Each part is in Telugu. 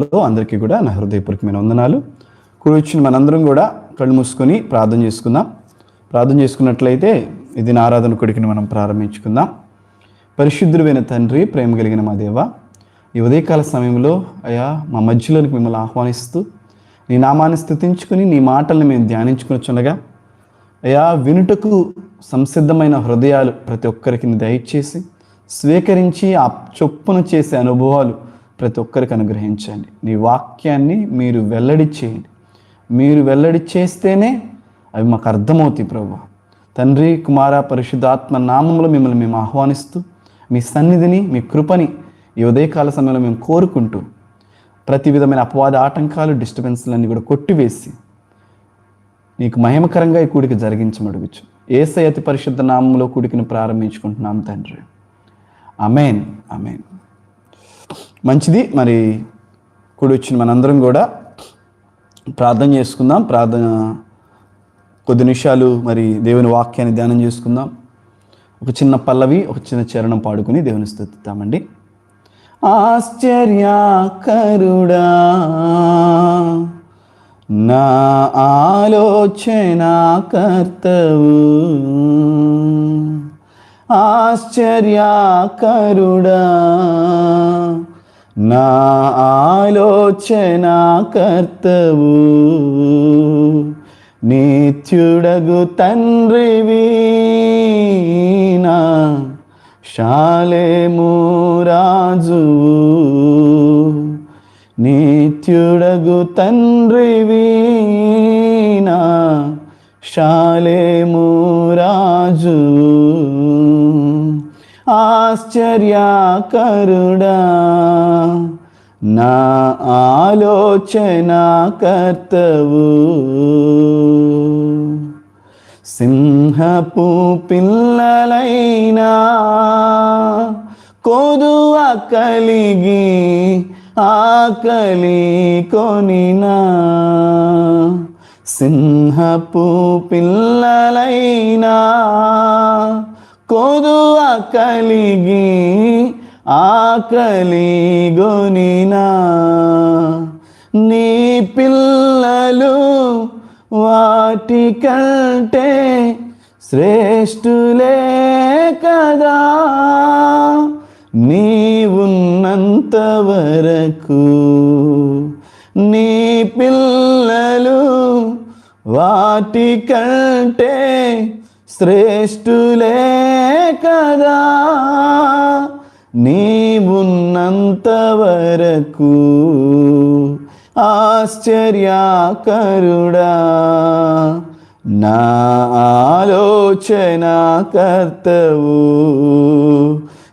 లో అందరికీ కూడా నా హృదయపూర్వకమైన వందనాలు. కూర్చుని మనందరం కూడా కళ్ళు మూసుకొని ప్రార్థన చేసుకుందాం. ప్రార్థన చేసుకున్నట్లయితే ఇది నా ఆరాధన కొడుకుని మనం ప్రారంభించుకుందాం. పరిశుద్ధుడైన తండ్రి ప్రేమ కలిగిన మా దేవ ఈ ఉదయకాల సమయంలో అయ్యా మా మధ్యలోనికి మిమ్మల్ని ఆహ్వానిస్తూ నీ నామాన్ని స్థుతించుకుని నీ మాటల్ని మేము ధ్యానించుకుని అయ్యా వినుటకు సంసిద్ధమైన హృదయాలు ప్రతి ఒక్కరికి దయచేసి స్వీకరించి ఆ చొప్పున చేసే అనుభవాలు ప్రతి ఒక్కరికి అనుగ్రహించండి. నీ వాక్యాన్ని మీరు వెల్లడి చేయండి. మీరు వెల్లడి చేస్తేనే అవి మాకు అర్థమవుతాయి ప్రభు. తండ్రి కుమార పరిశుద్ధాత్మ నామంలో మిమ్మల్ని మేము ఆహ్వానిస్తూ మీ సన్నిధిని మీ కృపని ఈ ఉదయకాల సమయంలో మేము కోరుకుంటూ ప్రతి విధమైన అపవాద ఆటంకాలు డిస్టర్బెన్స్లన్నీ కూడా కొట్టివేసి నీకు మహిమకరంగా ఈ కూడిక జరిగించమడుగుచు ఏసై అతి పరిశుద్ధ నామంలో కూడికను ప్రారంభించుకుంటున్నాం తండ్రి. అమేన్ అమేన్ మంచిది. మరి కూడి వచ్చిన మనందరం కూడా ప్రార్థన చేసుకుందాం. ప్రార్థన కొద్ది నిమిషాలు మరి దేవుని వాక్యాన్ని ధ్యానం చేసుకుందాం. ఒక చిన్న పల్లవి ఒక చిన్న చరణం పాడుకుని దేవుని స్థుతిద్దామండి. ఆశ్చర్యకరుడా నా ఆలోచన కర్తవు ఆశ్చర్యకరుడా నా ఆలోచన కర్తవు. నిత్యుడగు తండ్రివి నా శాలేము రాజు. నిత్యుడగు తండ్రివి నా శాలేము ఆశ్చర్యకరుడా నా ఆలోచన కర్తవు. సింహపు పిల్లలైనా కొదువ కలిగి ఆకలి కొనినా. సింహపు పిల్లలైనా కొదువ కలిగి ఆకలి గొనినా. నీ పిల్లలు వాటి కంటే శ్రేష్ఠులే కదా. నీవున్నంత వరకు నీ పిల్లలు వాటి కంటే శ్రేష్ఠులే కదా? నీవున్నంత వరకు ఆశ్చర్యాకరుడా. నా ఆలోచన కర్తవు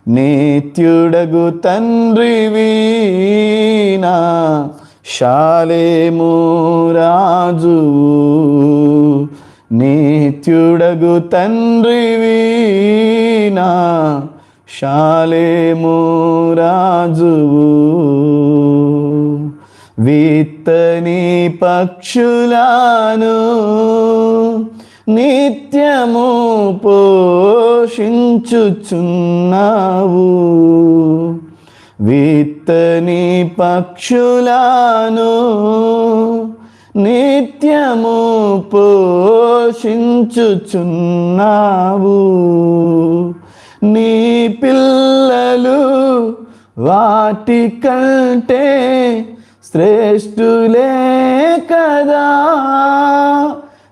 నిత్యుడగు తండ్రివి నా శాలేము రాజువు. నిత్యుడగు తండ్రివి నా శాలేము రాజువు. విత్తని పక్షులాను నిత్యము పోషించుచున్నావు. విత్తని పక్షులాను నిత్యము పోషించుచున్నావు. నీ పిల్లలు వాటి కంటే శ్రేష్ఠులే కదా.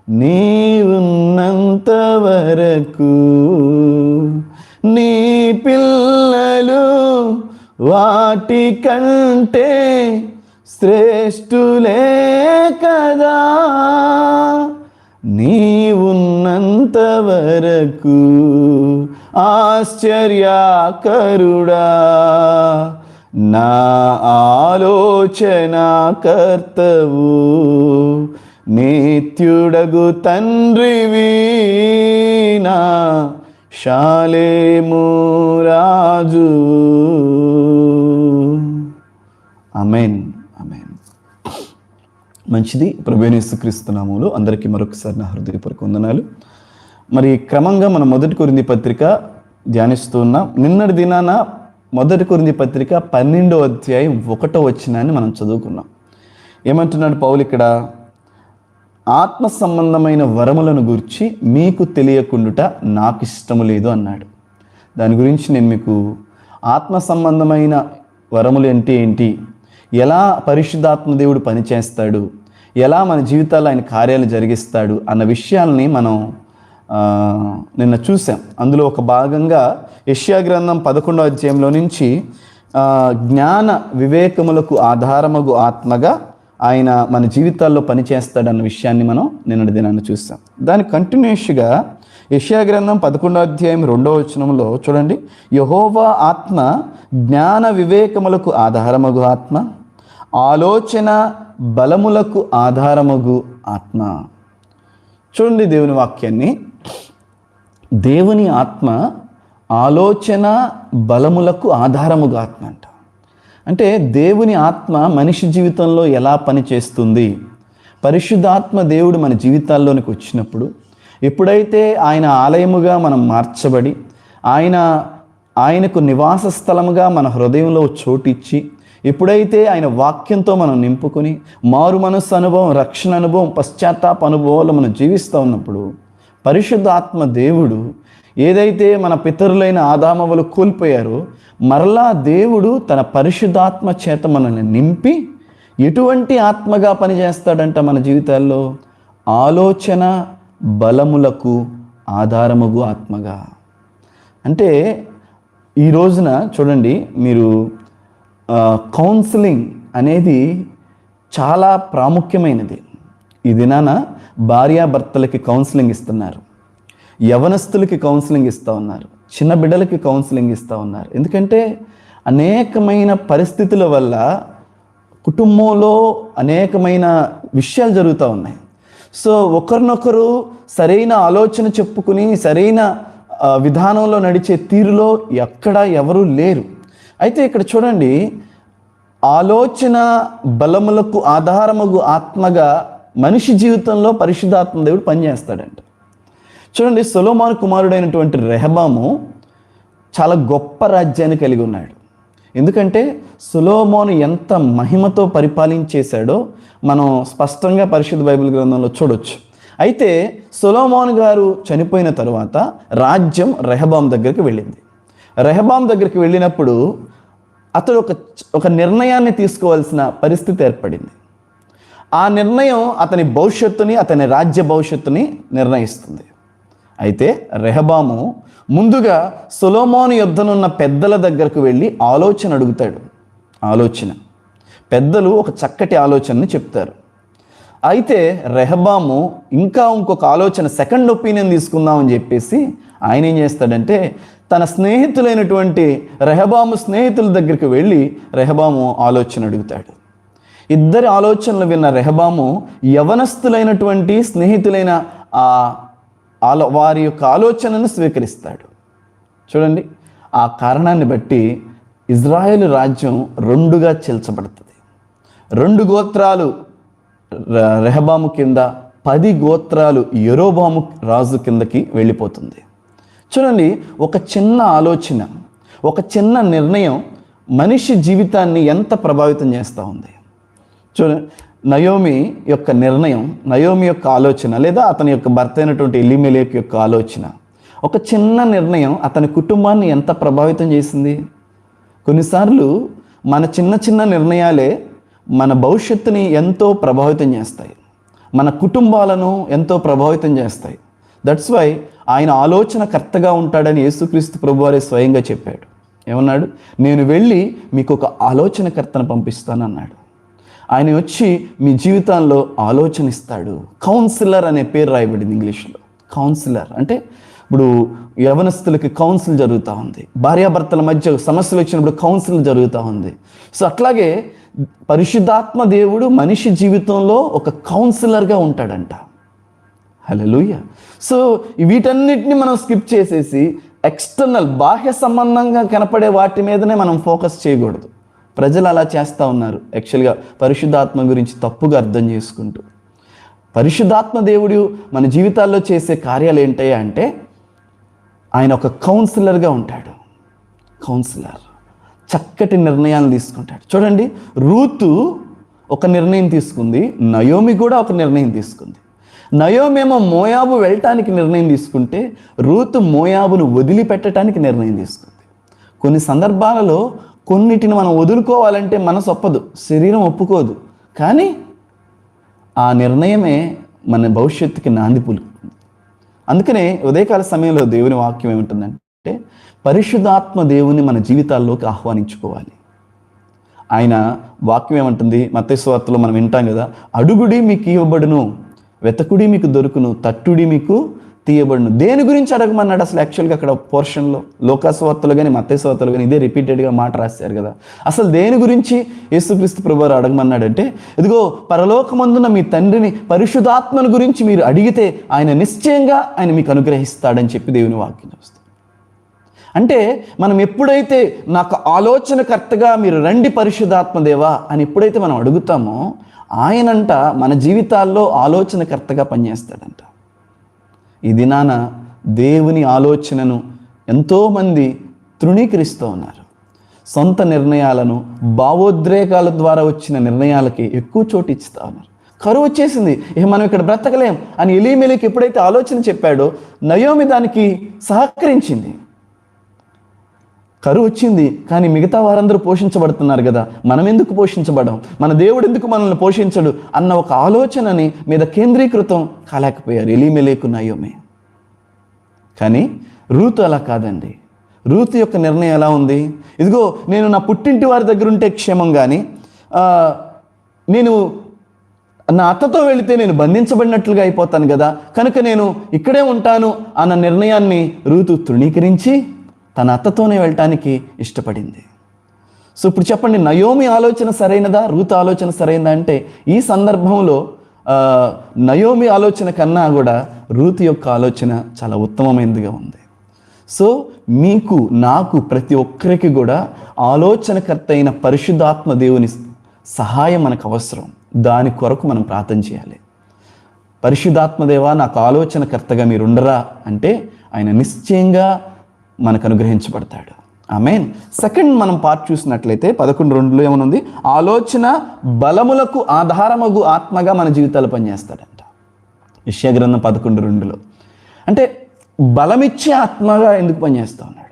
నీవున్నంత వరకు నీ పిల్లలు వాటి కంటే శ్రేష్ఠులే కదా. నీవున్నంత వరకు ఆశ్చర్యాకరుడా. నా ఆలోచన కర్తవు నిత్యుడగు తండ్రివి నా శాలేము రాజు. అమెన్ మంచిది. ప్రభునేసుక్రీస్తునాములు అందరికీ మరొకసారి నా హృదయపూర్వక వందనాలు. మరి క్రమంగా మనం మొదటి కొరింది పత్రిక ధ్యానిస్తూ ఉన్నాం. నిన్నటి దినాన మొదటి కొరింది పత్రిక పన్నెండో అధ్యాయం ఒకటో వచ్చినాన్ని మనం చదువుకున్నాం. ఏమంటున్నాడు పౌలు ఇక్కడ? ఆత్మ సంబంధమైన వరములను గురించి మీకు తెలియకుండుట నాకు ఇష్టము లేదు అన్నాడు. దాని గురించి నేను మీకు ఆత్మ సంబంధమైన వరములు అంటే ఏంటి? ఎలా పరిశుద్ధాత్మ దేవుడు పనిచేస్తాడు? ఎలా మన జీవితాల్లో ఆయన కార్యాలు జరిగిస్తాడు అన్న విషయాల్ని మనం నిన్న చూసాం. అందులో ఒక భాగంగా యష్యా గ్రంథం పదకొండవ అధ్యాయంలో నుంచి జ్ఞాన వివేకములకు ఆధారమగు ఆత్మగా ఆయన మన జీవితాల్లో పనిచేస్తాడన్న విషయాన్ని మనం నిన్నటి దినాన్ని చూసాం. దాని కంటిన్యూస్గా యష్యా గ్రంథం పదకొండో అధ్యాయం రెండవ వచనంలో చూడండి. యహోవా ఆత్మ జ్ఞాన వివేకములకు ఆధారమగు ఆత్మ ఆలోచన బలములకు ఆధారమగు ఆత్మ. చూడండి దేవుని వాక్యాన్ని. దేవుని ఆత్మ ఆలోచన బలములకు ఆధారముగా ఆత్మ అంట. అంటే దేవుని ఆత్మ మనిషి జీవితంలో ఎలా పనిచేస్తుంది? పరిశుద్ధాత్మ దేవుడు మన జీవితాల్లోనికి వచ్చినప్పుడు ఎప్పుడైతే ఆయన ఆలయముగా మనం మార్చబడి ఆయన ఆయనకు నివాస స్థలముగా మన హృదయంలో చోటిచ్చి ఎప్పుడైతే ఆయన వాక్యంతో మనం నింపుకొని మారు మనస్సు అనుభవం రక్షణ అనుభవం పశ్చాత్తాప అనుభవాలు మనం జీవిస్తూ ఉన్నప్పుడు పరిశుద్ధ ఆత్మ దేవుడు ఏదైతే మన పితరులైన ఆదామవులు కోల్పోయారో మరలా దేవుడు తన పరిశుద్ధాత్మ చేత మనల్ని నింపి ఎటువంటి ఆత్మగా పనిచేస్తాడంట మన జీవితాల్లో? ఆలోచన బలములకు ఆధారముగు ఆత్మగా. అంటే ఈ రోజున చూడండి మీరు కౌన్సిలింగ్ అనేది చాలా ప్రాముఖ్యమైనది. ఈ దినాన భార్యాభర్తలకి కౌన్సిలింగ్ ఇస్తున్నారు. యవనస్తులకి కౌన్సిలింగ్ ఇస్తూ ఉన్నారు. చిన్న బిడ్డలకి కౌన్సిలింగ్ ఇస్తూ ఉన్నారు. ఎందుకంటే అనేకమైన పరిస్థితుల వల్ల కుటుంబంలో అనేకమైన విషయాలు జరుగుతూ ఉన్నాయి. సో ఒకరినొకరు సరైన ఆలోచన చెప్పుకుని సరైన విధానంలో నడిచే తీరులో ఎక్కడ ఎవరూ లేరు. అయితే ఇక్కడ చూడండి ఆలోచన బలములకు ఆధారముగు ఆత్మగా మనిషి జీవితంలో పరిశుద్ధాత్మ దేవుడు పనిచేస్తాడంట. చూడండి సొలోమాన్ కుమారుడైనటువంటి రెహబాము చాలా గొప్ప రాజ్యాన్ని కలిగి ఉన్నాడు. ఎందుకంటే సులోమోను ఎంత మహిమతో పరిపాలించేశాడో మనం స్పష్టంగా పరిశుద్ధ బైబిల్ గ్రంథంలో చూడొచ్చు. అయితే సులోమోన్ గారు చనిపోయిన తర్వాత రాజ్యం రెహబాం దగ్గరికి వెళ్ళింది. రెహబాం దగ్గరికి వెళ్ళినప్పుడు అతడు ఒక ఒక నిర్ణయాన్ని తీసుకోవాల్సిన పరిస్థితి ఏర్పడింది. ఆ నిర్ణయం అతని భవిష్యత్తుని అతని రాజ్య భవిష్యత్తుని నిర్ణయిస్తుంది. అయితే రెహబాము ముందుగా సొలోమోను యుద్ధనున్న పెద్దల దగ్గరకు వెళ్ళి ఆలోచన అడుగుతాడు. ఆలోచన. పెద్దలు ఒక చక్కటి ఆలోచనని చెప్తారు. అయితే రెహబాము ఇంకా ఇంకొక ఆలోచన సెకండ్ ఒపీనియన్ తీసుకుందామని చెప్పేసి ఆయన ఏం చేస్తాడంటే తన స్నేహితులైనటువంటి రెహబాము స్నేహితుల దగ్గరికి వెళ్ళి రెహబాము ఆలోచన అడుగుతాడు. ఇద్దరి ఆలోచనలు విన్న రెహబాము యవనస్తులైనటువంటి స్నేహితులైన ఆ ఆలో వారి యొక్క ఆలోచనను స్వీకరిస్తాడు. చూడండి ఆ కారణాన్ని బట్టి ఇజ్రాయేల్ రాజ్యం రెండుగా చీల్చబడుతుంది. రెండు గోత్రాలు రెహబాము కింద పది గోత్రాలు ఎరోబాము రాజు కిందకి వెళ్ళిపోతుంది. చూడండి ఒక చిన్న ఆలోచన ఒక చిన్న నిర్ణయం మనిషి జీవితాన్ని ఎంత ప్రభావితం చేస్తూ ఉంది. చూడండి నయోమి యొక్క నిర్ణయం నయోమి యొక్క ఆలోచన లేదా అతని యొక్క భర్త అయినటువంటి ఎలిమెలేక్ యొక్క ఆలోచన. ఒక చిన్న నిర్ణయం అతని కుటుంబాన్ని ఎంత ప్రభావితం చేసింది? కొన్నిసార్లు మన చిన్న చిన్న నిర్ణయాలే మన భవిష్యత్తుని ఎంతో ప్రభావితం చేస్తాయి. మన కుటుంబాలను ఎంతో ప్రభావితం చేస్తాయి. దట్స్ వై ఆయన ఆలోచన కర్తగా ఉంటాడని యేసుక్రీస్తు ప్రభువారే స్వయంగా చెప్పాడు. ఏమన్నాడు? నేను వెళ్ళి మీకు ఒక ఆలోచనకర్తను పంపిస్తాను అన్నాడు ఆయన వచ్చి మీ జీవితంలో ఆలోచన ఇస్తాడు కౌన్సిలర్ అనే పేరు రాయబడింది ఇంగ్లీష్లో. కౌన్సిలర్ అంటే ఇప్పుడు యవనస్తులకి కౌన్సిల్ జరుగుతూ ఉంది. భార్యాభర్తల మధ్య సమస్యలు వచ్చినప్పుడు కౌన్సిల్ జరుగుతూ ఉంది. సో అట్లాగే పరిశుద్ధాత్మ దేవుడు మనిషి జీవితంలో ఒక కౌన్సిలర్గా ఉంటాడంట. హలోయ సో వీటన్నిటిని మనం స్కిప్ చేసేసి ఎక్స్టర్నల్ బాహ్య సంబంధంగా కనపడే వాటి మీదనే మనం ఫోకస్ చేయకూడదు. ప్రజలు అలా చేస్తూ ఉన్నారు. యాక్చువల్గా పరిశుద్ధాత్మ గురించి తప్పుగా అర్థం చేసుకుంటూ. పరిశుద్ధాత్మ దేవుడు మన జీవితాల్లో చేసే కార్యాలు ఏంటయ్యా అంటే ఆయన ఒక కౌన్సిలర్గా ఉంటాడు. కౌన్సిలర్ చక్కటి నిర్ణయాలు తీసుకుంటాడు. చూడండి రూతు ఒక నిర్ణయం తీసుకుంది నయోమి కూడా ఒక నిర్ణయం తీసుకుంది. నయోమేమో మోయాబు వెళ్ళటానికి నిర్ణయం తీసుకుంటే రూతు మోయాబును వదిలిపెట్టడానికి నిర్ణయం తీసుకుంది. కొన్ని సందర్భాలలో కొన్నిటిని మనం వదులుకోవాలంటే మనసు ఒప్పదు శరీరం ఒప్పుకోదు. కానీ ఆ నిర్ణయమే మన భవిష్యత్తుకి నాంది పులుకుతుంది. అందుకనే ఉదయకాల సమయంలో దేవుని వాక్యం ఏముంటుందంటే పరిశుద్ధాత్మ దేవుని మన జీవితాల్లోకి ఆహ్వానించుకోవాలి. ఆయన వాక్యం ఏమంటుంది? మత్స్వార్తలో మనం వింటాం కదా అడుగుడి మీకు ఇవ్వబడును. వెతకుడి మీకు దొరుకును తట్టుడి మీకు తీయబడును. దేని గురించి అడగమన్నాడు అసలు యాక్చువల్గా అక్కడ పోర్షన్లో లోకాస్వార్తలు కానీ మత్స్యవార్తలు కానీ ఇదే రిపీటెడ్గా మాట రాశారు కదా. అసలు దేని గురించి యేసుక్రీస్తు ప్రభువారు అడగమన్నాడంటే ఇదిగో పరలోకమందున మీ తండ్రిని పరిశుధాత్మను గురించి మీరు అడిగితే ఆయన నిశ్చయంగా ఆయన మీకు అనుగ్రహిస్తాడని చెప్పి దేవుని వాక్యం చూస్తారు అంటే మనం ఎప్పుడైతే నాకు ఆలోచనకర్తగా మీరు రండి పరిశుధాత్మదేవా అని ఎప్పుడైతే మనం అడుగుతామో ఆయనంట మన జీవితాల్లో ఆలోచనకర్తగా పనిచేస్తాడంట. ఈ దినాన దేవుని ఆలోచనను ఎంతోమంది తృణీకరిస్తూ ఉన్నారు. సొంత నిర్ణయాలను భావోద్రేకాల ద్వారా వచ్చిన నిర్ణయాలకి ఎక్కువ చోటు ఇస్తూ ఉన్నారు. కరువు వచ్చేసింది. ఇక మనం ఇక్కడ బ్రతకలేం అని ఎలిమెలికి ఎప్పుడైతే ఆలోచన చెప్పాడో నయోమి దానికి సహకరించింది. కరువు వచ్చింది కానీ మిగతా వారందరూ పోషించబడుతున్నారు కదా. మనం ఎందుకు పోషించబడం మన దేవుడు ఎందుకు మనల్ని పోషించడు అన్న ఒక ఆలోచనని మీద కేంద్రీకృతం కాలేకపోయారు. ఎలిమెలేకు నయోమే. కానీ రూతు అలా కాదండి. రూతు యొక్క నిర్ణయం ఎలా ఉంది? ఇదిగో నేను నా పుట్టింటి వారి దగ్గర ఉంటే క్షేమం కానీ నేను నా అత్తతో వెళితే నేను బంధించబడినట్లుగా అయిపోతాను కదా. కనుక నేను ఇక్కడే ఉంటాను అన్న నిర్ణయాన్ని రూతు తృణీకరించి తన అత్తతోనే వెళ్ళటానికి ఇష్టపడింది. సో ఇప్పుడు చెప్పండి నయోమి ఆలోచన సరైనదా? రూత ఆలోచన సరైనదా అంటే ఈ సందర్భంలో నయోమి ఆలోచన కన్నా కూడా రూత్ యొక్క ఆలోచన చాలా ఉత్తమమైనదిగా ఉంది. సో మీకు నాకు ప్రతి ఒక్కరికి కూడా ఆలోచనకర్త అయిన పరిశుద్ధాత్మ దేవుని సహాయం మనకు అవసరం. దాని కొరకు మనం ప్రార్థన చేయాలి. పరిశుద్ధాత్మదేవా నాకు ఆలోచనకర్తగా మీరు ఉండరా అంటే ఆయన నిశ్చయంగా మనకు అనుగ్రహించబడతాడు ఆమెన్. సెకండ్ మనం పార్ట్ చూసినట్లయితే పదకొండు రెండులో ఏమనుంది? ఆలోచన బలములకు ఆధారమగు ఆత్మగా మన జీవితాలు పనిచేస్తాడంట. విషయగ్రంథం పదకొండు రెండులో. అంటే బలమిచ్చే ఆత్మగా ఎందుకు పనిచేస్తా ఉన్నాడు?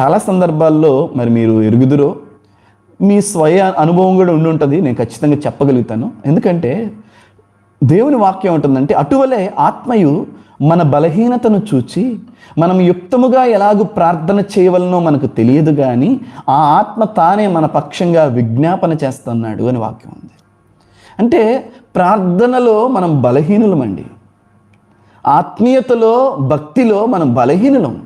చాలా సందర్భాల్లో మరి మీరు ఎరుగుదురో మీ స్వయ అనుభవం కూడా ఉండి ఉంటుంది నేను ఖచ్చితంగా చెప్పగలుగుతాను. ఎందుకంటే దేవుని వాక్యం ఉంటుందంటే అటువలే ఆత్మయు మన బలహీనతను చూచి మనం యుక్తముగా ఎలాగూ ప్రార్థన చేయవలనో మనకు తెలియదు కానీ ఆ ఆత్మ తానే మన పక్షంగా విజ్ఞాపన చేస్తున్నాడు అని వాక్యం ఉంది. అంటే ప్రార్థనలో మనం బలహీనులమండి. ఆత్మీయతలో భక్తిలో మనం బలహీనులం.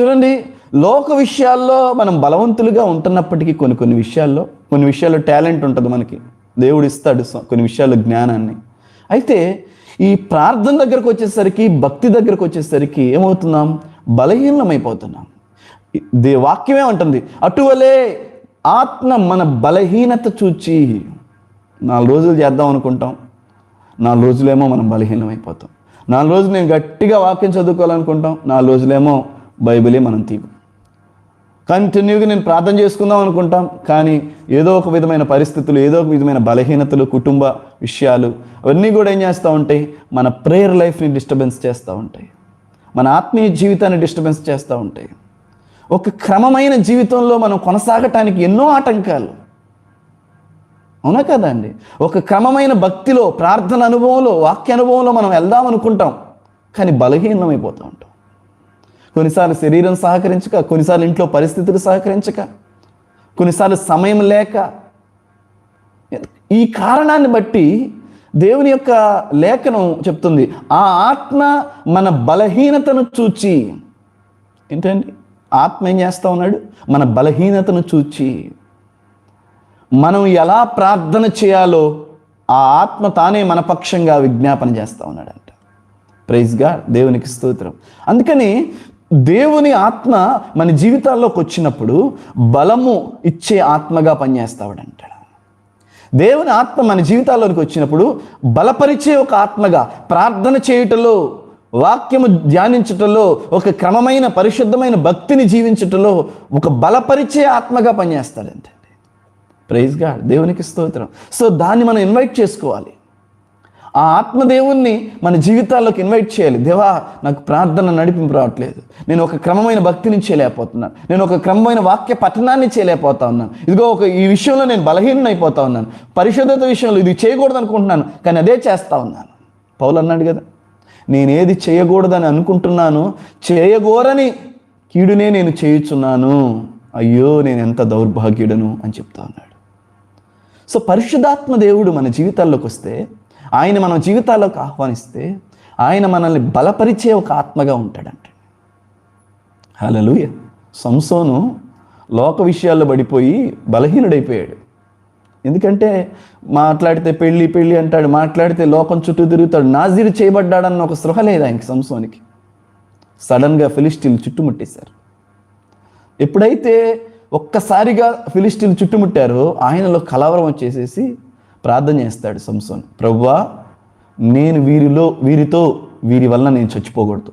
చూడండి లోక విషయాల్లో మనం బలవంతులుగా ఉంటున్నప్పటికీ కొన్ని కొన్ని విషయాల్లో కొన్ని విషయాల్లో టాలెంట్ ఉంటుంది మనకి. దేవుడు ఇస్తాడు కొన్ని విషయాల్లో జ్ఞానాన్ని. అయితే ఈ ప్రార్థన దగ్గరకు వచ్చేసరికి భక్తి దగ్గరకు వచ్చేసరికి ఏమవుతున్నాం? బలహీనమైపోతున్నాం. దే వాక్యమే ఉంటుంది అటువలే ఆత్మ మన బలహీనత చూచి నాలుగు రోజులు చేద్దాం అనుకుంటాం. నాలుగు రోజులేమో మనం బలహీనమైపోతాం. నాలుగు రోజులు నేను గట్టిగా వాక్యం చదువుకోవాలనుకుంటాం. నాలుగు రోజులేమో బైబిలే మనం తీగు కంటిన్యూగా నేను ప్రార్థన చేసుకుందాం అనుకుంటాం కానీ ఏదో ఒక విధమైన పరిస్థితులు ఏదో ఒక విధమైన బలహీనతలు కుటుంబ విషయాలు అవన్నీ కూడా ఏం చేస్తూ ఉంటాయి? మన ప్రేయర్ లైఫ్ని డిస్టర్బెన్స్ చేస్తూ ఉంటాయి. మన ఆత్మీయ జీవితాన్ని డిస్టర్బెన్స్ చేస్తూ ఉంటాయి. ఒక క్రమమైన జీవితంలో మనం కొనసాగటానికి ఎన్నో ఆటంకాలు. అవునా కదండి ఒక క్రమమైన భక్తిలో ప్రార్థన అనుభవంలో వాక్య అనుభవంలో మనం వెళ్దాం అనుకుంటాం కానీ బలహీనమైపోతూ ఉంటాం. కొన్నిసార్లు శరీరం సహకరించక కొన్నిసార్లు ఇంట్లో పరిస్థితులు సహకరించక కొన్నిసార్లు సమయం లేక. ఈ కారణాన్ని బట్టి దేవుని యొక్క లేఖనం చెప్తుంది ఆ ఆత్మ మన బలహీనతను చూచి. ఏంటండి? ఆత్మ ఏం చేస్తా ఉన్నాడు? మన బలహీనతను చూచి. మనం ఎలా ప్రార్థన చేయాలో ఆ ఆత్మ తానే మన పక్షంగా విజ్ఞాపన చేస్తా ఉన్నాడంట. ప్రైజ్గా దేవునికి స్తోత్రం. అందుకని దేవుని ఆత్మ మన జీవితాల్లోకి వచ్చినప్పుడు బలము ఇచ్చే ఆత్మగా పనిచేస్తాడంటాడు దేవుని ఆత్మ మన జీవితాల్లోకి వచ్చినప్పుడు బలపరిచే ఒక ఆత్మగా ప్రార్థన చేయుటలో వాక్యము ధ్యానించుటలో ఒక క్రమమైన పరిశుద్ధమైన భక్తిని జీవించుటలో ఒక బలపరిచే ఆత్మగా పనిచేస్తాడంటే. ప్రైజ్ గాడ్ దేవునికి స్తోత్రం. సో దాన్ని మనం ఇన్వైట్ చేసుకోవాలి. ఆ ఆత్మదేవుణ్ణి మన జీవితాల్లోకి ఇన్వైట్ చేయాలి. దేవా నాకు ప్రార్థన నడిపింపు రావట్లేదు. నేను ఒక క్రమమైన భక్తిని చేయలేకపోతున్నాను. నేను ఒక క్రమమైన వాక్య పఠనాన్ని చేయలేకపోతా ఉన్నాను. ఇదిగో ఒక ఈ విషయంలో నేను బలహీనం అయిపోతా ఉన్నాను. పరిశుద్ధత విషయంలో ఇది చేయకూడదు అనుకుంటున్నాను కానీ అదే చేస్తా ఉన్నాను. పౌలు అన్నాడు కదా నేనేది చేయకూడదని అనుకుంటున్నాను చేయగోరని కీడునే నేను చేయుచున్నాను. అయ్యో నేను ఎంత దౌర్భాగ్యుడను అని చెప్తా ఉన్నాడు. సో పరిశుద్ధాత్మ దేవుడు మన జీవితాల్లోకి వస్తే ఆయన మన జీవితాల్లోకి ఆహ్వానిస్తే ఆయన మనల్ని బలపరిచే ఒక ఆత్మగా ఉంటాడంట. హలలుయ సంసోను లోక విషయాల్లో పడిపోయి బలహీనుడైపోయాడు. ఎందుకంటే మాట్లాడితే పెళ్ళి పెళ్ళి అంటాడు మాట్లాడితే లోకం చుట్టూ తిరుగుతాడు నాజీరు చేయబడ్డాడన్న ఒక సృహ లేదు ఆయనకి సంసోనికి. సడన్గా ఫిలిస్టీన్లు చుట్టుముట్టేశారు. ఎప్పుడైతే ఒక్కసారిగా ఫిలిస్టీన్లు చుట్టుముట్టారో ఆయనలో కలవరం వచ్చేసేసి ప్రార్థన చేస్తాడు సంసోన్. ప్రవ్వా నేను వీరిలో వీరితో వీరి వల్ల నేను చచ్చిపోకూడదు.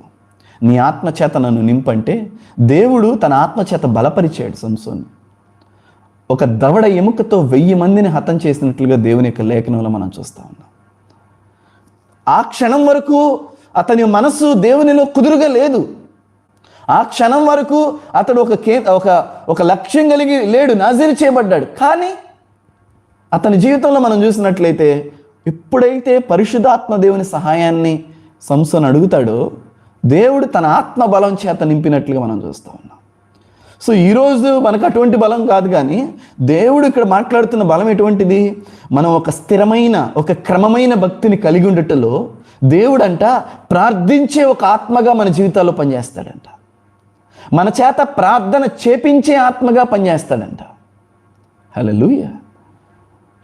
నీ ఆత్మచేత నన్ను నింపంటే దేవుడు తన ఆత్మచేత బలపరిచాడు సంసోన్. ఒక దవడ ఎముకతో వెయ్యి మందిని హతం చేసినట్లుగా దేవుని యొక్క లేఖనంలో మనం చూస్తా ఉన్నాం. ఆ క్షణం వరకు అతని మనసు దేవునిలో కుదురుగా లేదు. ఆ క్షణం వరకు అతడు ఒక కే ఒక ఒక లక్ష్యం కలిగి లేడు నాజీరు చేయబడ్డాడు. కానీ అతని జీవితంలో మనం చూసినట్లయితే ఎప్పుడైతే పరిశుధాత్మ దేవుని సహాయాన్ని సంసన్ అడుగుతాడో దేవుడు తన ఆత్మ బలం చేత నింపినట్లుగా మనం చూస్తూ ఉన్నాం. సో ఈరోజు మనకు అటువంటి బలం కాదు కానీ దేవుడు ఇక్కడ మాట్లాడుతున్న బలం ఎటువంటిది? మనం ఒక స్థిరమైన ఒక క్రమమైన భక్తిని కలిగి ఉండటంలో దేవుడంట ప్రార్థించే ఒక ఆత్మగా మన జీవితాల్లో పనిచేస్తాడంట. మన చేత ప్రార్థన చేపించే ఆత్మగా పనిచేస్తాడంట. హలో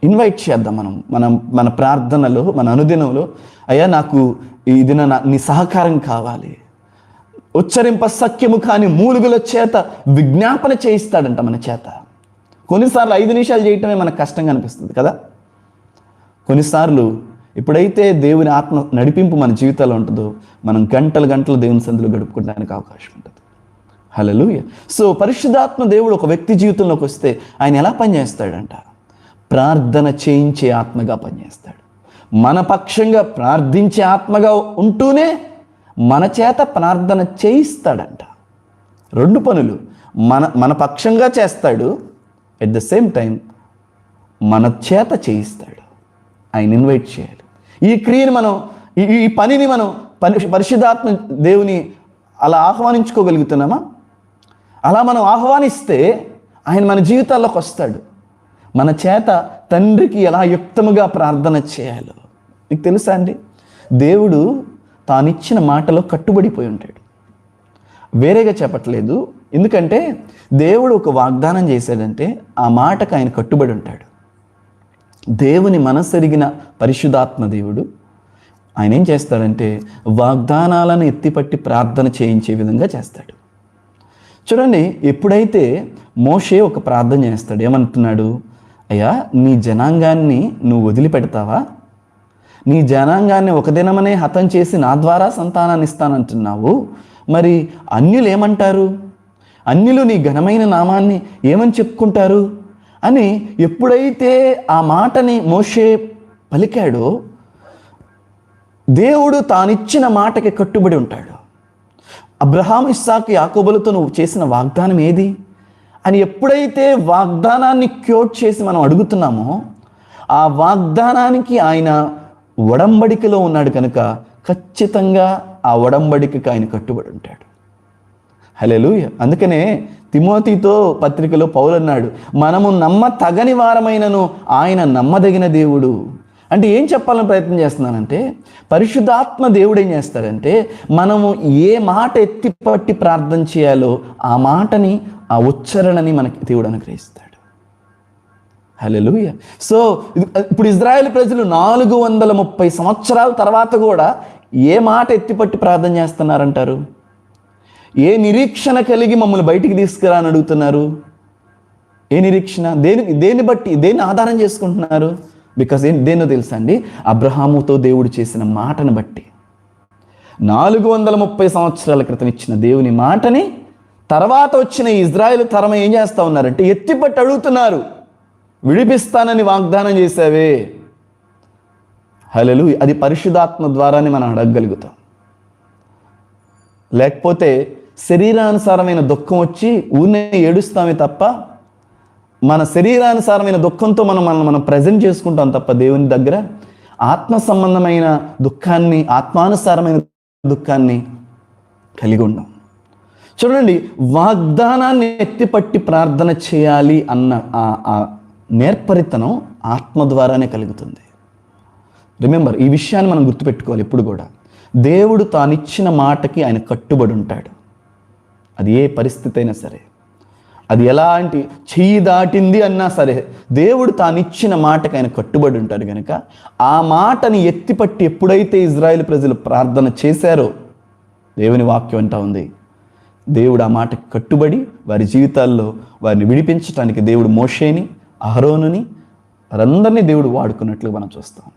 ఇన్వైట్ చేద్దాం మనం. మనం మన ప్రార్థనలో మన అనుదినంలో అయ్యా నాకు ఈ దిన నా- నీ సహకారం కావాలి. ఉచ్చరింప సఖ్యము కాని మూలుగుల చేత విజ్ఞాపన చేయిస్తాడంట మన చేత. కొన్నిసార్లు ఐదు నిమిషాలు చేయటమే మనకు కష్టంగా అనిపిస్తుంది కదా? కొన్నిసార్లు ఎప్పుడైతే దేవుని ఆత్మ నడిపింపు మన జీవితాల్లో ఉంటుందో మనం గంటలు గంటలు దేవుని సందులో గడుపుకోవడానికి అవకాశం ఉంటుంది. హలలుయ సో పరిశుద్ధాత్మ దేవుడు ఒక వ్యక్తి జీవితంలోకి వస్తే ఆయన ఎలా పనిచేస్తాడంట? ప్రార్థన చేయించే ఆత్మగా పనిచేస్తాడు. మన పక్షంగా ప్రార్థించే ఆత్మగా ఉంటూనే మన చేత ప్రార్థన చేయిస్తాడంట. రెండు పనులు. మన మన పక్షంగా చేస్తాడు ఎట్ ద సేమ్ టైం మన చేత చేయిస్తాడు. ఆయన ఇన్వైట్ చేయాలి. ఈ క్రియని మనం ఈ ఈ పనిని మనం పరి పరిశుద్ధాత్మ దేవుని అలా ఆహ్వానించుకోగలుగుతున్నామా? అలా మనం ఆహ్వానిస్తే ఆయన మన జీవితాల్లోకి వస్తాడు. మన చేత తండ్రికి ఎలా యుక్తముగా ప్రార్థన చేయాలో. మీకు తెలుసా అండి? దేవుడు తానిచ్చిన మాటలో కట్టుబడిపోయి ఉంటాడు. వేరేగా చెప్పట్లేదు. ఎందుకంటే దేవుడు ఒక వాగ్దానం చేశాడంటే ఆ మాటకు ఆయన కట్టుబడి ఉంటాడు. దేవుని మనసరిగిన పరిశుధాత్మ దేవుడు ఆయన ఏం చేస్తాడంటే వాగ్దానాలను ఎత్తిపట్టి ప్రార్థన చేయించే విధంగా చేస్తాడు. చూడండి ఎప్పుడైతే మోషే ఒక ప్రార్థన చేస్తాడు ఏమంటున్నాడు? అయ్యా నీ జనాంగాన్ని నువ్వు వదిలిపెడతావా? నీ జనాంగాన్ని ఒక దినమనే హతం చేసి నా ద్వారా సంతానాన్ని ఇస్తానంటున్నావు. మరి అన్యులు ఏమంటారు? అన్యులు నీ ఘనమైన నామాన్ని ఏమని చెప్పుకుంటారు? అని ఎప్పుడైతే ఆ మాటని మోషే పలికాడో దేవుడు తానిచ్చిన మాటకి కట్టుబడి ఉంటాడు. అబ్రహాం ఇస్సాక్ యాకోబులతో నువ్వు చేసిన వాగ్దానం ఏది? అని ఎప్పుడైతే వాగ్దానాన్ని క్యోట్ చేసి మనం అడుగుతున్నామో ఆ వాగ్దానానికి ఆయన ఒడంబడికలో ఉన్నాడు కనుక ఖచ్చితంగా ఆ ఒడంబడికకి ఆయన కట్టుబడి ఉంటాడు. హలో అందుకనే తిమోతితో పత్రికలో పౌలు అన్నాడు మనము నమ్మ తగని వారమైనను ఆయన నమ్మదగిన దేవుడు. అంటే ఏం చెప్పాలని ప్రయత్నం చేస్తున్నానంటే పరిశుద్ధాత్మ దేవుడు ఏం చేస్తాడంటే మనము ఏ మాట ఎత్తిపట్టి ప్రార్థన చేయాలో ఆ మాటని ఆ ఉచ్చరణని మనకి దేవుడు అనుగ్రహిస్తాడు. హలెలుయ సో ఇప్పుడు ఇజ్రాయెల్ ప్రజలు నాలుగు వందల ముప్పై సంవత్సరాల తర్వాత కూడా ఏ మాట ఎత్తిపట్టి ప్రార్థన చేస్తున్నారంటారు? ఏ నిరీక్షణ కలిగి మమ్మల్ని బయటికి తీసుకురా అని అడుగుతున్నారు? ఏ నిరీక్షణ? దేని దేన్ని బట్టి దేన్ని ఆధారం చేసుకుంటున్నారు? బికాస్ ఏం దేన్నో తెలుసా అండి? అబ్రహాముతో దేవుడు చేసిన మాటను బట్టి. నాలుగు వందల ముప్పై సంవత్సరాల క్రితం ఇచ్చిన దేవుని మాటని తర్వాత వచ్చిన ఇజ్రాయెల్ తరం ఏం చేస్తా ఉన్నారంటే ఎత్తిపట్టి అడుగుతున్నారు విడిపిస్తానని వాగ్దానం చేశావే. హలలు అది పరిశుధాత్మ ద్వారానే మనం అడగగలుగుతాం. లేకపోతే శరీరానుసారమైన దుఃఖం వచ్చి ఊరినే ఏడుస్తామే తప్ప మన శరీరానుసారమైన దుఃఖంతో మనం మనం మనం ప్రజెంట్ చేసుకుంటాం తప్ప దేవుని దగ్గర ఆత్మ సంబంధమైన దుఃఖాన్ని ఆత్మానుసారమైన దుఃఖాన్ని కలిగి ఉన్నాం చూడండి వాగ్దానాన్ని ఎత్తిపట్టి ప్రార్థన చేయాలి అన్న ఆ- నేర్పరితనం ఆత్మ ద్వారానే కలుగుతుంది. రిమెంబర్ ఈ విషయాన్ని మనం గుర్తుపెట్టుకోవాలి ఎప్పుడు కూడా. దేవుడు తానిచ్చిన మాటకి ఆయన కట్టుబడి ఉంటాడు. అది ఏ పరిస్థితి అయినా సరే. అది ఎలాంటి చెయ్యి దాటింది అన్నా సరే దేవుడు తానిచ్చిన మాటకి ఆయన కట్టుబడి ఉంటాడు కనుక ఆ మాటని ఎత్తిపట్టి ఎప్పుడైతే ఇజ్రాయెల్ ప్రజలు ప్రార్థన చేశారో దేవుని వాక్యం అంటా ఉంది. దేవుడు ఆ మాటకి కట్టుబడి వారి జీవితాల్లో వారిని విడిపించడానికి దేవుడు మోషేని అహరోనుని వారందరినీ దేవుడు వాడుకున్నట్లు మనం చూస్తాం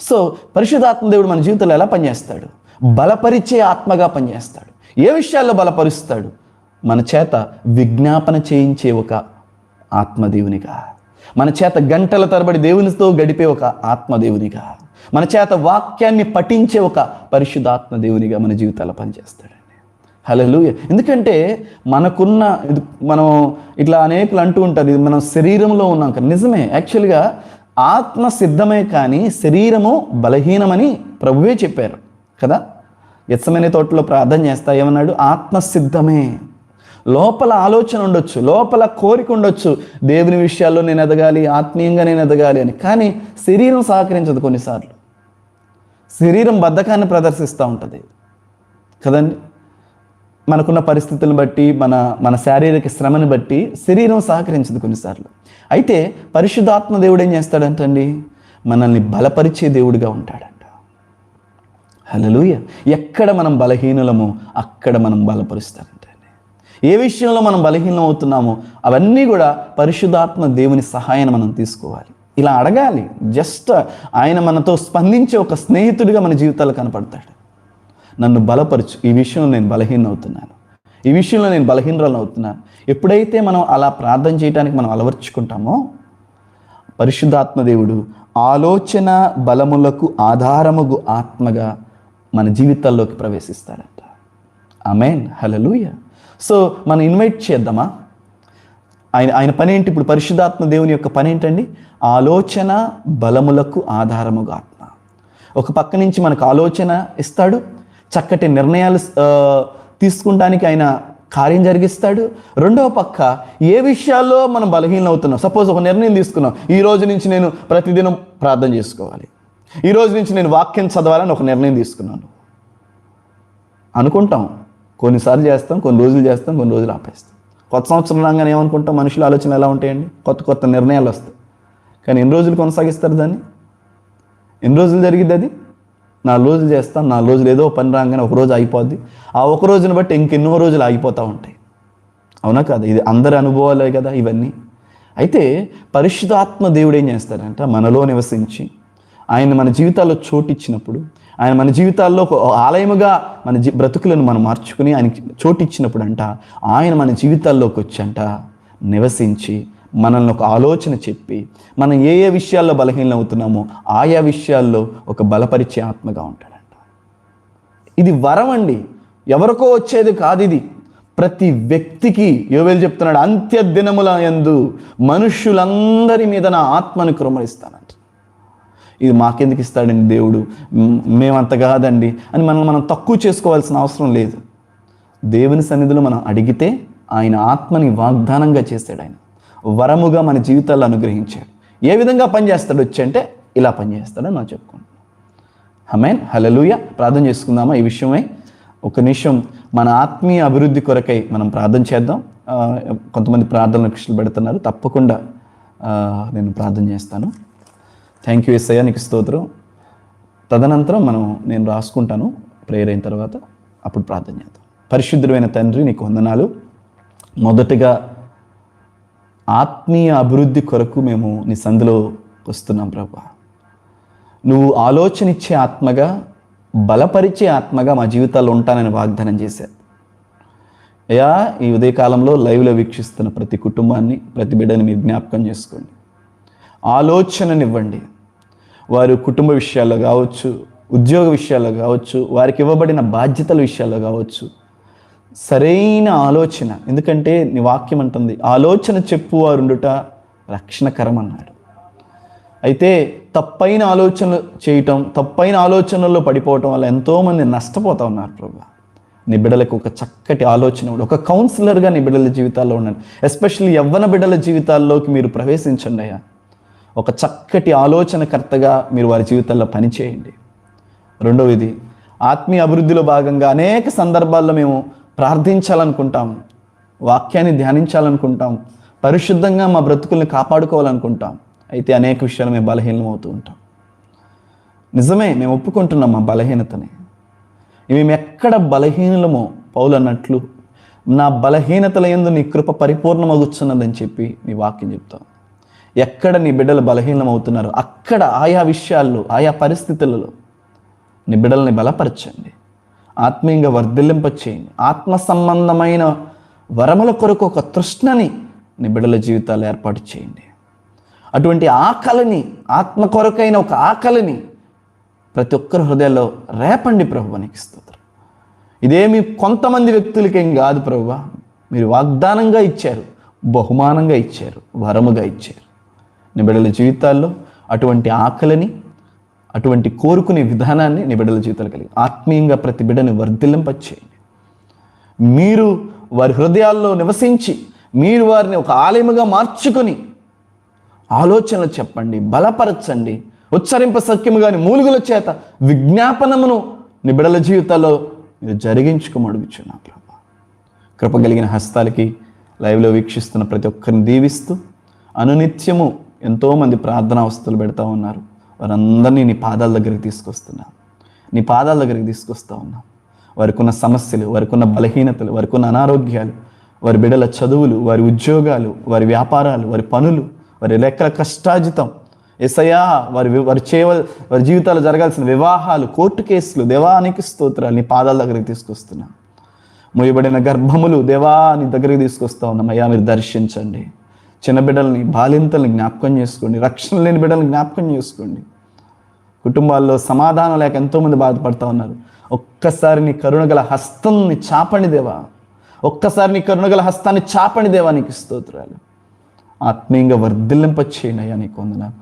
సో పరిశుధాత్మ దేవుడు మన జీవితంలో ఎలా పనిచేస్తాడు? బలపరిచే ఆత్మగా పనిచేస్తాడు. ఏ విషయాల్లో బలపరుస్తాడు? మన చేత విజ్ఞాపన చేయించే ఒక ఆత్మదేవునిగా. మన చేత గంటల తరబడి దేవునితో గడిపే ఒక ఆత్మదేవునిగా. మన చేత వాక్యాన్ని పఠించే ఒక పరిశుద్ధాత్మ దేవునిగా మన జీవితాల్లో పనిచేస్తాడు. హలో ఎందుకంటే మనకున్న ఇది మనం ఇట్లా అనేకులు అంటూ ఉంటారు ఇది మనం శరీరంలో ఉన్నాం కదా. నిజమే యాక్చువల్గా ఆత్మ సిద్ధమే కానీ శరీరము బలహీనమని ప్రభువే చెప్పారు కదా. ఎత్సమైన తోటలో ప్రార్థన చేస్తా ఏమన్నాడు? ఆత్మ సిద్ధమే. లోపల ఆలోచన ఉండొచ్చు లోపల కోరిక ఉండొచ్చు. దేవుని విషయాల్లో నేను ఎదగాలి ఆత్మీయంగా నేను ఎదగాలి అని. కానీ శరీరం సహకరించదు కొన్నిసార్లు. శరీరం బద్ధకాన్ని ప్రదర్శిస్తూ ఉంటుంది. కదండి? మనకున్న పరిస్థితులను బట్టి మన మన శారీరక శ్రమని బట్టి శరీరం సహకరించదు కొన్నిసార్లు. అయితే పరిశుద్ధాత్మ దేవుడు ఏం చేస్తాడంటండి? మనల్ని బలపరిచే దేవుడిగా ఉంటాడంట. హలలుయ ఎక్కడ మనం బలహీనులమో అక్కడ మనం బలపరుస్తాడంట ఏ విషయంలో మనం బలహీనం అవుతున్నామో అవన్నీ కూడా పరిశుద్ధాత్మ దేవుని సహాయాన్ని మనం తీసుకోవాలి. ఇలా అడగాలి. జస్ట్ ఆయన మనతో స్పందించే ఒక స్నేహితుడిగా మన జీవితాలు కనపడతాడు. నన్ను బలపరచు. ఈ విషయంలో నేను బలహీన అవుతున్నాను ఈ విషయంలో నేను బలహీనరాలు అవుతున్నాను ఎప్పుడైతే మనం అలా ప్రార్థన చేయడానికి మనం అలవర్చుకుంటామో పరిశుద్ధాత్మ దేవుడు ఆలోచన బలములకు ఆధారముగు ఆత్మగా మన జీవితాల్లోకి ప్రవేశిస్తాడంట. ఆమెన్. హలలుయ సో మనం ఇన్వైట్ చేద్దామా? ఆయన ఆయన పని ఏంటి? ఇప్పుడు పరిశుద్ధాత్మ దేవుని యొక్క పని ఏంటండి? ఆలోచన బలములకు ఆధారముగా ఆత్మ. ఒక పక్క నుంచి మనకు ఆలోచన ఇస్తాడు చక్కటి నిర్ణయాలు తీసుకుంటానికి ఆయన కార్యం జరిగిస్తాడు. రెండవ పక్క ఏ విషయాల్లో మనం బలహీనం అవుతున్నాం సపోజ్ ఒక నిర్ణయం తీసుకున్నాం. ఈ రోజు నుంచి నేను ప్రతిదినం ప్రార్థన చేసుకోవాలి. ఈ రోజు నుంచి నేను వాక్యం చదవాలని ఒక నిర్ణయం తీసుకున్నాను. అనుకుంటాం. కొన్నిసార్లు చేస్తాం కొన్ని రోజులు చేస్తాం కొన్ని రోజులు ఆపేస్తాం. కొత్త సంవత్సరం రాగానే ఏమనుకుంటాం? మనుషుల ఆలోచన ఎలా ఉంటాయండి? కొత్త కొత్త నిర్ణయాలు వస్తాయి. కానీ ఎన్ని రోజులు కొనసాగిస్తారు దాన్ని? ఎన్ని రోజులు జరిగింది అది? నా రోజులు చేస్తాను నా రోజులు ఏదో పని రాగానే ఒక రోజు అయిపోద్ది. ఆ ఒక రోజుని బట్టి ఇంకెన్నో రోజులు ఆగిపోతూ ఉంటాయి. అవునా కదా? ఇది అందరి అనుభవాలే కదా ఇవన్నీ. అయితే పరిశుద్ధాత్మ దేవుడు ఏం చేస్తాడంట? మనలో నివసించి ఆయన మన జీవితాల్లో చోటిచ్చినప్పుడు ఆయన మన జీవితాల్లో ఒక ఆలయముగా మన జీ బ్రతుకులను మనం మార్చుకుని ఆయనకి చోటిచ్చినప్పుడు అంట ఆయన మన జీవితాల్లోకి వచ్చంట నివసించి మనల్ని ఒక ఆలోచన చెప్పి మనం ఏ ఏ విషయాల్లో బలహీనం అవుతున్నామో ఆయా విషయాల్లో ఒక బలపరిచే ఆత్మగా ఉంటాడంట. ఇది వరం అండి. ఎవరికో వచ్చేది కాదు ఇది. ప్రతి వ్యక్తికి యోవేలు చెప్తున్నాడు అంత్య దినముల యందు మనుష్యులందరి మీద నా ఆత్మను కురమరిస్తానంట ఇది మాకెందుకు ఇస్తాడండి దేవుడు? మేమంత కాదండి అని మనం మనం తక్కువ చేసుకోవాల్సిన అవసరం లేదు. దేవుని సన్నిధిలో మనం అడిగితే ఆయన ఆత్మని వాగ్దానంగా చేశాడు ఆయన. వరముగా మన జీవితాల్లో అనుగ్రహించాడు. ఏ విధంగా పనిచేస్తాడు వచ్చి అంటే ఇలా పనిచేస్తాడని మనం చెప్పుకుంటాం హమేన్ హలలుయ ప్రార్థన చేసుకుందామా? ఈ విషయమై ఒక నిమిషం మన ఆత్మీయ అభివృద్ధి కొరకై మనం ప్రార్థన చేద్దాం. కొంతమంది ప్రార్థనలు కృషులు పెడుతున్నారు. తప్పకుండా నేను ప్రార్థన చేస్తాను. థ్యాంక్ యూ ఎస్ఐ నీకు స్తోత్రం. తదనంతరం మనం నేను రాసుకుంటాను. ప్రేయర్ అయిన తర్వాత అప్పుడు ప్రార్థన చేద్దాం. పరిశుద్ధుడైన తండ్రి నీకు వందనాలు. మొదటగా ఆత్మీయ అభివృద్ధి కొరకు మేము నీ సందులో వస్తున్నాం ప్రభా. నువ్వు ఆలోచన ఇచ్చే ఆత్మగా బలపరిచే ఆత్మగా మా జీవితాల్లో ఉంటానని వాగ్దానం చేశారు. అయ్యా ఈ ఉదయకాలంలో లైవ్లో వీక్షిస్తున్న ప్రతి కుటుంబాన్ని ప్రతి బిడ్డని మీరు జ్ఞాపకం చేసుకోండి. ఆలోచననివ్వండి. వారు కుటుంబ విషయాల్లో కావచ్చు ఉద్యోగ విషయాల్లో కావచ్చు వారికి ఇవ్వబడిన బాధ్యతల విషయాల్లో కావచ్చు సరైన ఆలోచన. ఎందుకంటే నీ వాక్యం అంటుంది ఆలోచన చెప్పువారుండుట రక్షణకరం అన్నాడు అయితే తప్పైన ఆలోచన చేయటం తప్పైన ఆలోచనల్లో పడిపోవటం వల్ల ఎంతోమంది నష్టపోతా ఉన్నారు ప్రభు. నీ బిడ్డలకు ఒక చక్కటి ఆలోచన ఒక కౌన్సిలర్గా నీ బిడ్డల జీవితాల్లో ఉండండి. ఎస్పెషల్లీ యవ్వన బిడ్డల జీవితాల్లోకి మీరు ప్రవేశించండి అయ్యా. ఒక చక్కటి ఆలోచనకర్తగా మీరు వారి జీవితాల్లో పనిచేయండి. రెండవది ఆత్మీయ అభివృద్ధిలో భాగంగా అనేక సందర్భాల్లో మేము ప్రార్థించాలనుకుంటాం వాక్యాన్ని ధ్యానించాలనుకుంటాం పరిశుద్ధంగా మా బ్రతుకుల్ని కాపాడుకోవాలనుకుంటాం అయితే అనేక విషయాలు మేము బలహీనం అవుతూ ఉంటాం. నిజమే మేము ఒప్పుకుంటున్నాం మా బలహీనతని. మేము ఎక్కడ బలహీనులమో పౌలు అన్నట్లు నా బలహీనతల ఎందు నీ కృప పరిపూర్ణమగుచున్నదని చెప్పి నీ వాక్యం చెప్తాం. ఎక్కడ నీ బిడ్డలు బలహీనమవుతున్నారో అక్కడ ఆయా విషయాల్లో ఆయా పరిస్థితులలో నీ బిడ్డల్ని బలపరచండి. ఆత్మీయంగా వర్ధిల్లింప చేయండి ఆత్మ సంబంధమైన వరముల కొరకు ఒక తృష్ణని నీ బిడల జీవితాలు ఏర్పాటు చేయండి. అటువంటి ఆకలిని ఆత్మ కొరకైన ఒక ఆకలిని ప్రతి ఒక్కరి హృదయంలో రేపండి ప్రభు నీకు స్తోత్రం. ఇదేమి కొంతమంది వ్యక్తులకేం కాదు ప్రభు. మీరు వాగ్దానంగా ఇచ్చారు బహుమానంగా ఇచ్చారు వరముగా ఇచ్చారు. నీ బిడల జీవితాల్లో అటువంటి ఆకలిని అటువంటి కోరుకునే విధానాన్ని నీ బిడ్డల జీవితాలు కలిగి. ఆత్మీయంగా ప్రతి బిడ్డని వర్ధిల్లింపచేయండి మీరు వారి హృదయాల్లో నివసించి మీరు వారిని ఒక ఆలయముగా మార్చుకొని ఆలోచనలు చెప్పండి బలపరచండి ఉచ్చరింప సత్యము కాని మూలుగుల చేత విజ్ఞాపనమును నిబిడల జీవితాల్లో మీరు జరిగించుకోమడుగుచున్నా ప్రభా. కృప కలిగిన హస్తాలకి లైవ్లో వీక్షిస్తున్న ప్రతి ఒక్కరిని దీవిస్తూ అనునిత్యము ఎంతోమంది ప్రార్థనా వస్తువులు పెడతా ఉన్నారు. వారందరినీ నీ పాదాల దగ్గరికి తీసుకొస్తున్నా. నీ పాదాల దగ్గరికి తీసుకొస్తా ఉన్నా. వారికి ఉన్న సమస్యలు వారికి ఉన్న బలహీనతలు వారికి ఉన్న అనారోగ్యాలు వారి బిడ్డల చదువులు వారి ఉద్యోగాలు వారి వ్యాపారాలు వారి పనులు వారి లెక్కల కష్టాజితం ఎసయా వారి వారి చేవ వారి జీవితాలు జరగాల్సిన వివాహాలు కోర్టు కేసులు దేవానికి స్తోత్రాలు నీ పాదాల దగ్గరికి తీసుకొస్తున్నా. మోయబడిన గర్భములు దేవా నీ దగ్గరికి తీసుకొస్తా ఉన్నామయ్యా మీరు దర్శించండి. చిన్న బిడ్డల్ని బాలింతల్ని జ్ఞాపకం చేసుకోండి. రక్షణ లేని బిడ్డల్ని జ్ఞాపకం చేసుకోండి. కుటుంబాల్లో సమాధానం లేక ఎంతోమంది బాధపడతా ఉన్నారు. ఒక్కసారి నీ కరుణగల హస్తాన్ని చాపండి దేవా. ఒక్కసారి నీ కరుణగల హస్తాన్ని చాపండి దేవా నీకు స్తోత్రాలు. ఆత్మీయంగా వర్ధిల్లింపచేయండి అయ్యా నీకు వందనాలు.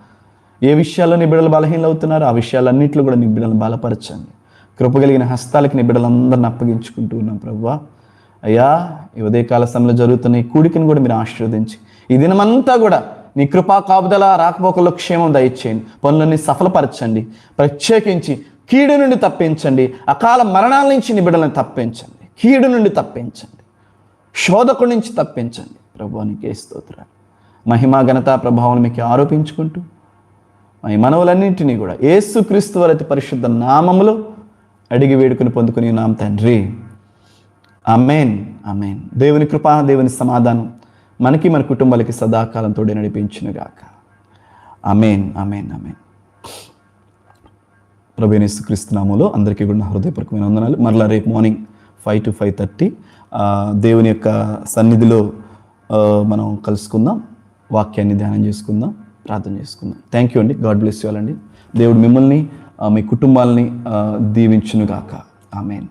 ఏ విషయాల్లో నీ బిడ్డలు బలహీనలు అవుతున్నారో ఆ విషయాలన్నింటిలో కూడా నీ బిడ్డలను బలపరచండి. కృపగలిగిన హస్తాలకి నీ బిడ్డలందరిని అప్పగించుకుంటూ ఉన్నాం ప్రభువా. అయ్యా ఈ ఉదయకాల సమయంలో జరుగుతున్న ఈ కూడికను కూడా మీరు ఆశీర్వదించి ఈ దినమంతా కూడా నీ కృపా కాపుదల రాకపోకల్లో క్షేమం దయచేయండి. పనులన్నీ సఫలపరచండి. ప్రత్యేకించి కీడు నుండి తప్పించండి. అకాల మరణాల నుంచి నీ బిడ్డలను తప్పించండి. కీడు నుండి తప్పించండి. శోధకుడి నుంచి తప్పించండి. ప్రభు నీకే స్తోత్రాలు. మహిమా ఘనత ప్రభావం మీకు ఆరోపించుకుంటూ మై ఈ మనవులన్నింటినీ కూడా యేసుక్రీస్తు వారి అతి పరిశుద్ధ నామములో అడిగి వేడుకుని పొందుకుని నామ తండ్రి. అమేన్ అమేన్ దేవుని కృప దేవుని సమాధానం. మనకి మన కుటుంబాలకి సదాకాలం తోడే నడిపించునుగాక. అమేన్ అమేన్ అమేన్ ప్రభు క్రిస్తునామంలో అందరికీ కూడా నా హృదయపూర్వకమైన వందనాలు. మరలా రేపు morning five to five thirty దేవుని యొక్క సన్నిధిలో మనం కలుసుకుందాం. వాక్యాన్ని ధ్యానం చేసుకుందాం ప్రార్థన చేసుకుందాం. థ్యాంక్ యూ అండి. గాడ్ బ్లెస్ యూ అండి. దేవుడు మిమ్మల్ని మీ కుటుంబాలని ఆ, దీవించునుగాక. ఆమెన్.